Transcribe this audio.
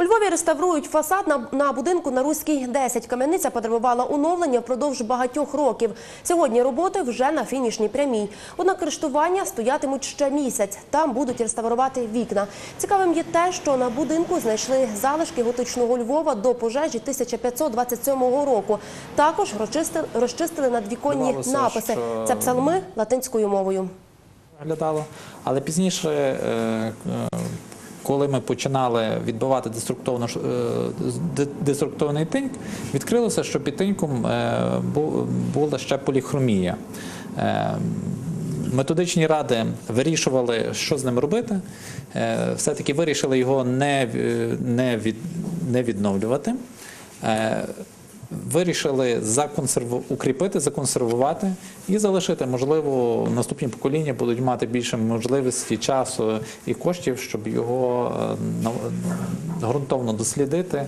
У Львові реставрують фасад на, на будинку на Руській 10. Кам'яниця потребувала оновлення впродовж багатьох років. Сьогодні роботи вже на фінішній прямій. Однак рештування стоятимуть ще місяць. Там будуть реставрувати вікна. Цікавим є те, що на будинку знайшли залишки готичного Львова до пожежі 1527 року. Також розчистили, розчистили надвіконні написи. що- Це псалми латинською мовою. Але пізніше, е, е, коли ми починали відбивати е, де- деструктивний тиньк, відкрилося, що під тиньком е, була ще поліхромія. Е, Методичні ради вирішували, що з ним робити. Все-таки вирішили його не відновлювати. Е, Вирішили законсерву... укріпити, законсервувати і залишити. Можливо, наступні покоління будуть мати більше можливості, часу і коштів, щоб його е, ґрунтовно дослідити.